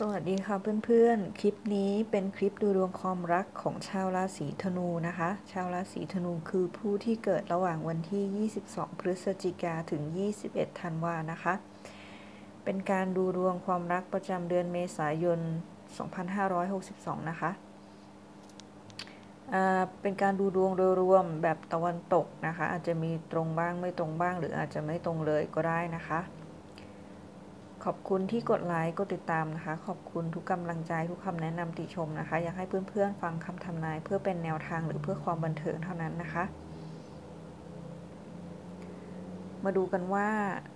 สวัสดีค่ะเพื่อนๆ คลิปนี้เป็นคลิปดูดวงความรักของชาวราศีธนูนะคะ ชาวราศีธนูคือผู้ที่เกิดระหว่างวันที่ 22 พฤศจิกาถึง 21 ธันวานะคะ เป็นการดูดวงความรักประจำเดือนเมษายน 2562 นะคะเป็นการดูดวงโดยรวมแบบตะวันตกนะคะ อาจจะมีตรงบ้างไม่ตรงบ้าง หรืออาจจะไม่ตรงเลยก็ได้นะคะ ขอบคุณที่กดไลค์กดติดตามนะคะ ขอบคุณทุกกำลังใจทุกคำแนะนำติชมนะคะ อยากให้เพื่อนๆฟังคำทำนาย เพื่อเป็นแนวทางหรือเพื่อความบันเทิงเท่านั้นนะคะ มาดูกันว่า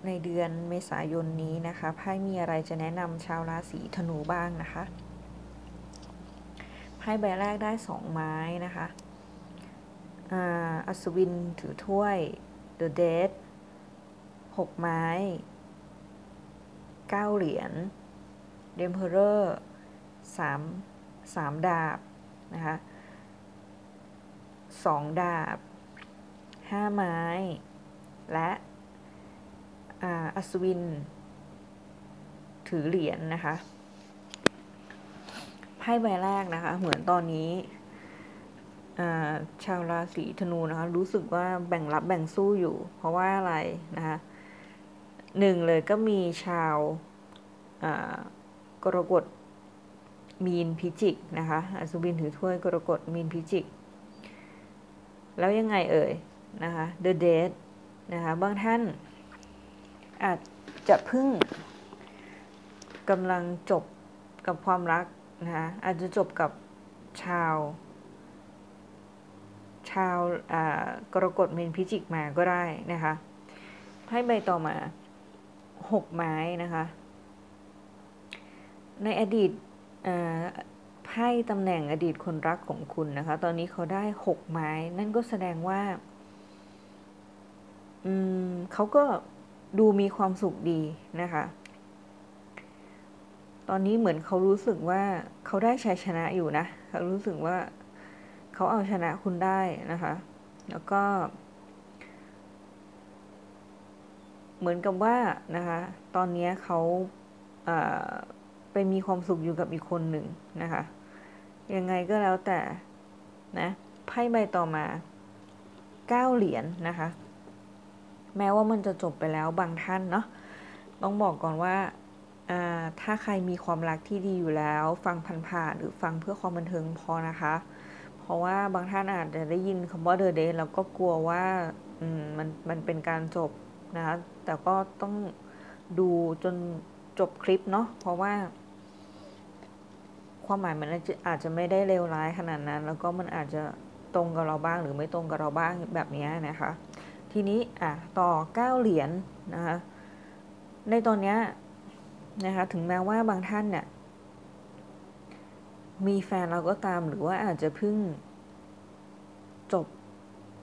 ในเดือนเมษายนนี้นะคะไพ่มีอะไรจะแนะนำชาวราศีธนูบ้างนะคะไพ่ใบแรกได้สองไม้นะคะอัศวินถือถ้วย The Dead หกไม้ เก้าเหรียญเดมเพอเรอร์สามสามดาบนะคะสองดาบห้าไม้ และอัศวิน ถือเหรียญนนะคะไพ่ใบแรกนะคะ เหมือนตอนนี้ชาวราศีธนูนะคะ รู้สึกว่าแบ่งรับแบ่งสู้อยู่ เพราะว่าอะไรนะคะ หนึ่งเลยก็มีชาวกรกฎมีนพิจิกนะคะอัศวินถือถ้วยกรกฎมีนพิจิก แล้วยังไงเอ่ยนะคะ The Dead นะคะบางท่านอาจจะพึ่งกำลังจบกับความรักนะคะอาจจะจบกับชาว ชาวกรกฎมีนพิจิกมาก็ได้นะคะให้ใบต่อมา หกไม้นะคะ ในอดีตไพ่ตำแหน่งอดีตคนรักของคุณนะคะ ตอนนี้เขาได้หกไม้ นั่นก็แสดงว่าเขาก็ดูมีความสุขดีนะคะ ตอนนี้เหมือนเขารู้สึกว่าเขาได้ชัยชนะอยู่นะ เขารู้สึกว่าเขาเอาชนะคุณได้นะคะ แล้วก็ เหมือนกับว่านะคะตอนนี้เขาไปมีความสุขอยู่กับอีกคนหนึ่งนะคะยังไงก็แล้วแต่นะไพ่ใบต่อมาเก้าเหรียญนนะคะ แม้ว่ามันจะจบไปแล้วบางท่านเนาะต้องบอกก่อนว่าถ้าใครมีความรักที่ดีอยู่แล้ว ฟังผ่านๆหรือฟังเพื่อความบันเทิงพอนะคะ เพราะว่าบางท่านอาจจะได้ยินคำว่าเดอะเดย์แล้วก็กลัวว่ามันมันเป็นการจบ นะคะ แต่ก็ต้องดูจนจบคลิปเนาะ เพราะว่า ความหมายมันอาจจะไม่ได้เลวร้ายขนาดนั้น แล้วก็มันอาจจะตรงกับเราบ้างหรือไม่ตรงกับเราบ้างแบบนี้นะคะ ทีนี้อะต่อเก้าเหรียญนนะคะ ในตอนนี้นะคะ ถึงแม้ว่าบางท่านเนี่ยมีแฟนเราก็ตามหรือว่าอาจจะเพิ่งจบ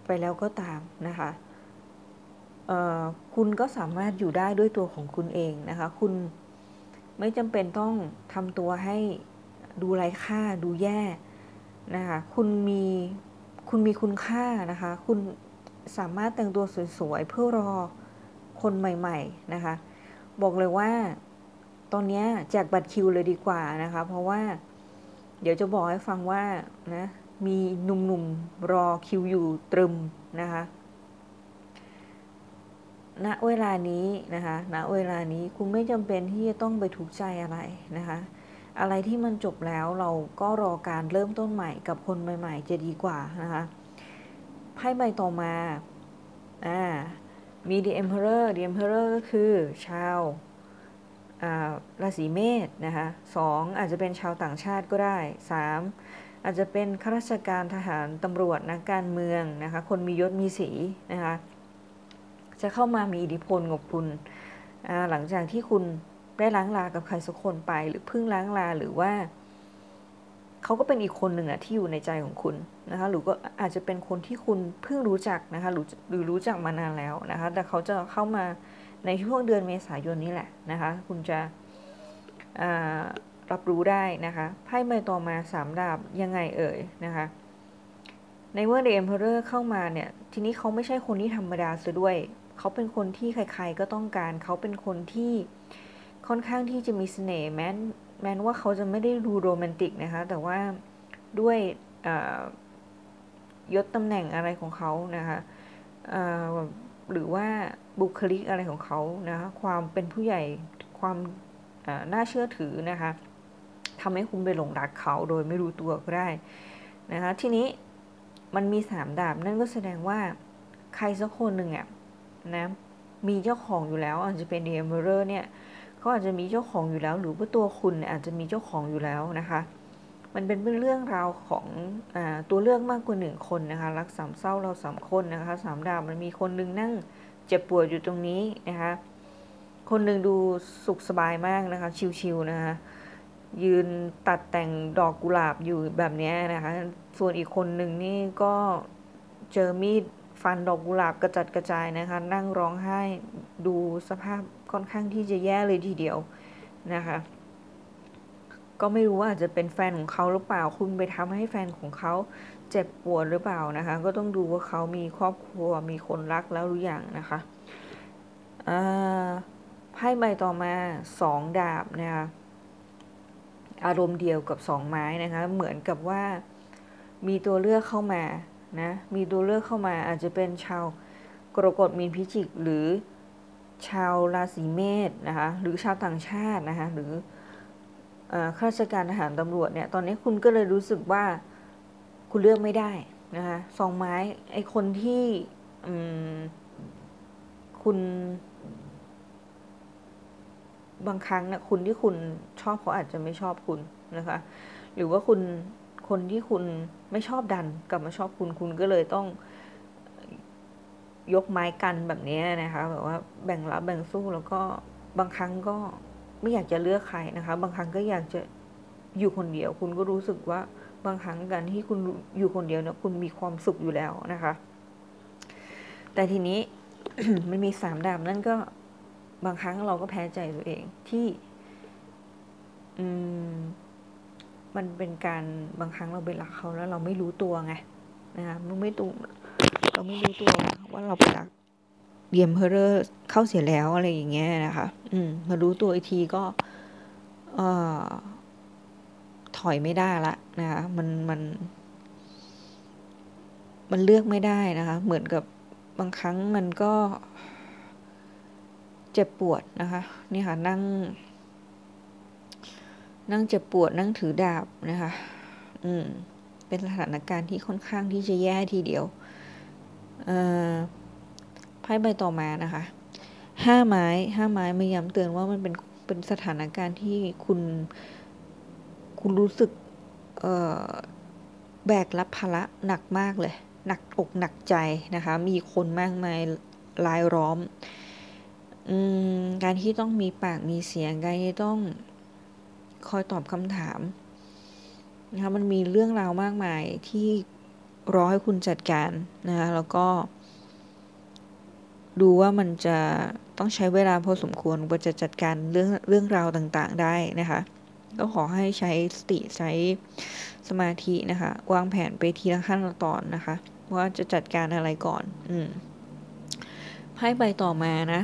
ไปแล้วก็ตามนะคะ คุณก็สามารถอยู่ได้ด้วยตัวของคุณเองนะคะ คุณไม่จำเป็นต้องทำตัวให้ดูไร้ค่าดูแย่นะคะ คุณมีคุณมีคุณค่านะคะ คุณสามารถแต่งตัวสวยๆเพื่อรอคนใหม่ๆนะคะ บอกเลยว่าตอนนี้แจกบัตรคิวเลยดีกว่านะคะ เพราะว่าเดี๋ยวจะบอกให้ฟังว่านะมีหนุ่มๆรอคิวอยู่ตรึมนะคะ ณเวลานี้นะคะณเวลานี้คุณไม่จำเป็นที่จะต้องไปถูกข์ใจอะไรนะคะ อะไรที่มันจบแล้วเราก็รอการเริ่มต้นใหม่กับคนใหม่ ๆ จะดีกว่านะคะไพ่ใบต่อมาอ่ามี The Emperor The Emperor ก็คือชาวราศีเมษนะคะสองอาจจะเป็นชาวต่างชาติก็ได้สามอาจจะเป็นข้าราชการทหารตำรวจนักการเมืองนะคะ คนมียศมีสีนะคะ จะเข้ามามีอิทธิพลกับคุณ หลังจากที่คุณได้ล้างลากับใครสักคนไป หรือเพิ่งล้างลาหรือว่าเขาก็เป็นอีกคนหนึ่งอะที่อยู่ในใจของคุณนะคะหรือก็อาจจะเป็นคนที่คุณเพิ่งรู้จักนะคะหรือหรือรู้จักมานานแล้วนะคะแต่เขาจะเข้ามาในช่วงเดือนเมษายนนี้แหละนะคะคุณจะรับรู้ได้นะคะไพ่ใบต่อมาสามดาบยังไงเอ่ยนะคะในเมื่อเดมเพอร์เข้ามาเนี่ย ทีนี้เขาไม่ใช่คนที่ธรรมดาซะด้วย เขาเป็นคนที่ใครๆก็ต้องการ เขาเป็นคนที่ค่อนข้างที่จะมีเสน่ห์แม้แม้ว่าเขาจะไม่ได้ดูโรแมนติกนะคะ แต่ว่าด้วยยศตำแหน่งอะไรของเขานะคะหรือว่าบุคลิกอะไรของเขานะคะความเป็นผู้ใหญ่ความน่าเชื่อถือนะคะทำให้คุณไปหลงรักเขาโดยไม่รู้ตัวก็ได้นะคะทีนี้มันมีสามดาบนั่นก็แสดงว่าใครสักคนหนึ่งอะ นะมีเจ้าของอยู่แล้ว อาจจะเป็นเดมเรอร์เนี่ยเขาอาจจะมีเจ้าของอยู่แล้ว หรือว่าตัวคุณอาจจะมีเจ้าของอยู่แล้วนะคะ มันเป็นเรื่องราวของอตัวเลือกมากกว่าหนึ่งคนนะคะรักสามเศร้าเราสามคนนะคะสามดาวมันมีคนนึงนั่งเจ็บปวดอยู่ตรงนี้นะคะคนหนึ่งดูสุขสบายมากนะคะ ชิวๆนะคะยืนตัดแต่งดอกกุหลาบอยู่แบบนี้นะคะ ส่วนอีกคนหนึ่งนี่ก็เจอมีด ฟันดอกกุหลาบกระจัดกระจายนะคะ นั่งร้องไห้ดูสภาพค่อนข้างที่จะแย่เลยทีเดียวนะคะ ก็ไม่รู้ว่าอาจจะเป็นแฟนของเขาหรือเปล่า คุณไปทำให้แฟนของเขาเจ็บปวดหรือเปล่านะคะ ก็ต้องดูว่าเขามีครอบครัวมีคนรักแล้วหรือยังนะคะไพ่ใบต่อมาสองดาบนะคะอารมณ์เดียวกับสองไม้นะคะ เหมือนกับว่ามีตัวเลือกเข้ามา นะมีตัวเลือกเข้ามาอาจจะเป็นชาวกรกฎมีนพิจิก หรือชาวราศีเมษนะคะหรือชาวต่างชาตินะคะหรือข้าราชการทหารตำรวจเนี่ยตอนนี้คุณก็เลยรู้สึกว่าคุณเลือกไม่ได้นะคะสองไม้ไอคนที่คุณบางครั้งนะคุณที่คุณชอบเขาอาจจะไม่ชอบคุณนะคะ หรือว่าคุณ คนที่คุณไม่ชอบดันกลับมาชอบคุณคุณก็เลยต้องยกไม้กันแบบนี้นะคะแบบว่าแบ่งรับแบ่งสู้แล้วก็บางครั้งก็ไม่อยากจะเลือกใครนะคะ บางครั้งก็อยากจะอยู่คนเดียว คุณก็รู้สึกว่าบางครั้งการที่คุณอยู่คนเดียวเนี่ยคุณมีความสุขอยู่แล้วนะคะ แต่ทีนี้มันมีสามดาบนั่นก็บางครั้งเราก็แพ้ใจตัวเองที่ อืม มันเป็นการบางครั้งเราไปรักเขาแล้วเราไม่รู้ตัวไงนะคะมันไม่ตัวเราไม่รู้ตัวว่าเราไปรักเดียมเพอร์เข้าเสียแล้วอะไรอย่างเงี้ยนะคะ อืมมารู้ตัวอีกทีก็เอ่อถอยไม่ได้ละนะคะมันมัน มันเลือกไม่ได้นะคะ เหมือนกับบางครั้งมันก็ เจ็บปวดนะคะ นี่ค่ะนั่ง นั่งเจ็บปวดนั่งถือดาบนะคะ อืม เป็นสถานการณ์ที่ค่อนข้างที่จะแย่ทีเดียวไพ่ใบต่อมานะคะ ห้าไม้ ห้าไม้ไม่ย้ำเตือนว่ามันเป็น เป็นสถานการณ์ที่คุณ คุณรู้สึกแบกรับภาระหนักมากเลย หนักอกหนักใจนะคะ มีคนมากมายลายล้อมการที่ต้องมีปากมีเสียง การที่ต้อง คอยตอบคำถามนะคะมันมีเรื่องราวมากมายที่รอให้คุณจัดการนะคะแล้วก็ ดูว่ามันจะต้องใช้เวลาพอสมควรกว่าจะจัดการเรื่องเรื่องราวต่างๆได้นะคะก็ขอให้ใช้สติใช้สมาธินะคะวางแผนไปทีละขั้นตอนนะคะ ว่าจะจัดการอะไรก่อน อืมไพ่ใบต่อมานะ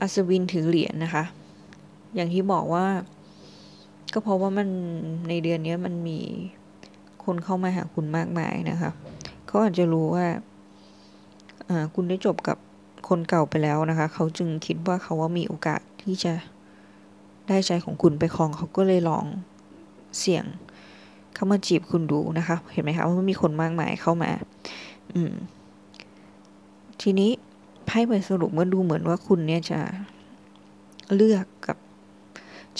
อัศวินถือเหรียญนนะคะ อย่างที่บอกว่า ก็เพราะว่ามันในเดือนนี้มันมีคนเข้ามาหาคุณมากมายนะคะเขาอาจจะรู้ว่าคุณได้จบกับคนเก่าไปแล้วนะคะ เขาจึงคิดว่าเขาว่ามีโอกาสที่จะได้ใจของคุณไปครอง เขาก็เลยลองเสี่ยงเข้ามาจีบคุณดูนะคะ เห็นไหมคะว่ามีคนมากมายเข้ามา อืม ทีนี้ไพ่ใบสรุปเมื่อดูเหมือนว่าคุณเนี่ยจะเลือกกับ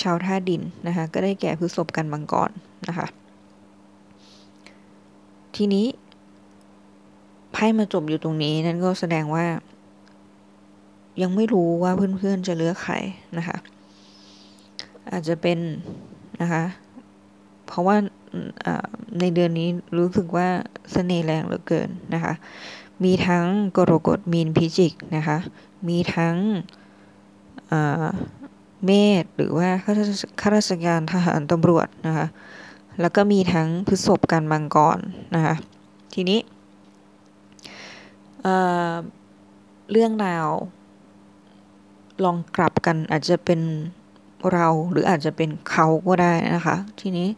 ชาวท่าดินนะคะก็ได้แก่พฤษภกันมังกรนะคะทีนี้ไพ่มาจบอยู่ตรงนี้นั่นก็แสดงว่า ยังไม่รู้ว่าเพื่อนๆจะเลือกใครนะคะอาจจะเป็นนะคะเพราะว่าในเดือนนี้รู้สึกว่าสเสน่ห์แรงเหลือเกินนะคะมีทั้งกรกฎมีนพิจิกนะคะมีทั้ง เมษหรือว่าข้าราชการทหารตำรวจนะคะแล้วก็มีทั้งพฤษภการมังกรนะคะทีนี้เรื่องราวลองกลับกันอาจจะเป็นเราหรืออาจจะเป็นเขาก็ได้นะคะ ทีนี้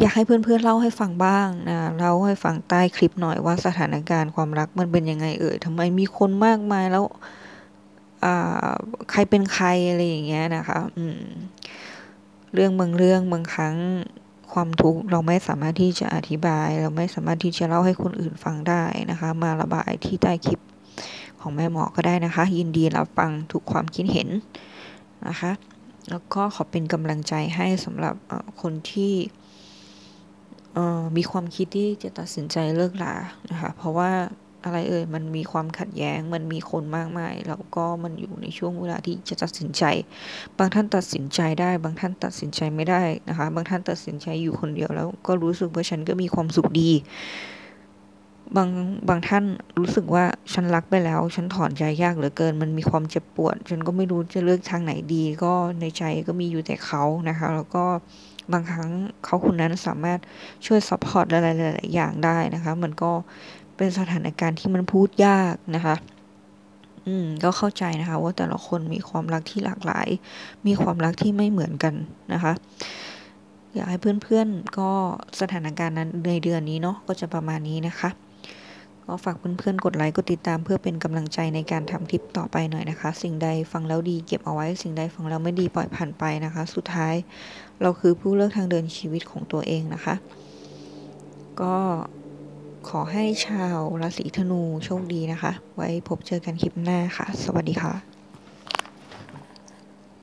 อยากให้เพื่อนๆเล่าให้ฟังบ้างนะเล่าให้ฟังใต้คลิปหน่อยว่าสถานการณ์ความรักมันเป็นยังไงเอ่ยทำไมมีคนมากมายแล้ว ใครเป็นใครอะไรอย่างเงี้ยนะคะอืมเรื่องบางเรื่องบางครั้งความทุกข์เราไม่สามารถที่จะอธิบาย เราไม่สามารถที่จะเล่าให้คนอื่นฟังได้นะคะ มาระบายที่ใต้คลิปของแม่หมอก็ได้นะคะ ยินดีรับฟังทุกความคิดเห็นนะคะ แล้วก็ขอเป็นกำลังใจให้สำหรับคนที่มีความคิดที่จะตัดสินใจเลิกลานะคะ เพราะว่า อะไรเอ่ยมันมีความขัดแย้ง มันมีคนมากมาย แล้วก็มันอยู่ในช่วงเวลาที่จะตัดสินใจ บางท่านตัดสินใจได้ บางท่านตัดสินใจไม่ได้นะคะ บางท่านตัดสินใจอยู่คนเดียวแล้วก็รู้สึกว่าฉันก็มีความสุขดี บางบางท่านรู้สึกว่าฉันรักไปแล้ว ฉันถอนใจยากเหลือเกิน มันมีความเจ็บปวด ฉันก็ไม่รู้จะเลือกทางไหนดี ก็ในใจก็มีอยู่แต่เขานะคะ แล้วก็บางครั้งเขาคนนั้นสามารถช่วยซัพพอร์ตอะไรหลายๆอย่างได้นะคะ มันก็ เป็นสถานการณ์ที่มันพูดยากนะคะ อืม ก็เข้าใจนะคะ ว่าแต่ละคนมีความรักที่หลากหลาย มีความรักที่ไม่เหมือนกันนะคะอยากให้เพื่อนๆ ก็สถานการณ์นั้นในเดือนนี้เนาะก็จะประมาณนี้นะคะ ก็ฝากเพื่อนๆ กดไลค์กดติดตามเพื่อเป็นกำลังใจในการทำคลิปต่อไปหน่อยนะคะ สิ่งใดฟังแล้วดีเก็บเอาไว้ สิ่งใดฟังแล้วไม่ดีปล่อยผ่านไปนะคะ สุดท้ายเราคือผู้เลือกทางเดินชีวิตของตัวเองนะคะ ก็ ขอให้ชาวราศีธนูโชคดีนะคะ ไว้พบเจอกันคลิปหน้าค่ะ สวัสดีค่ะ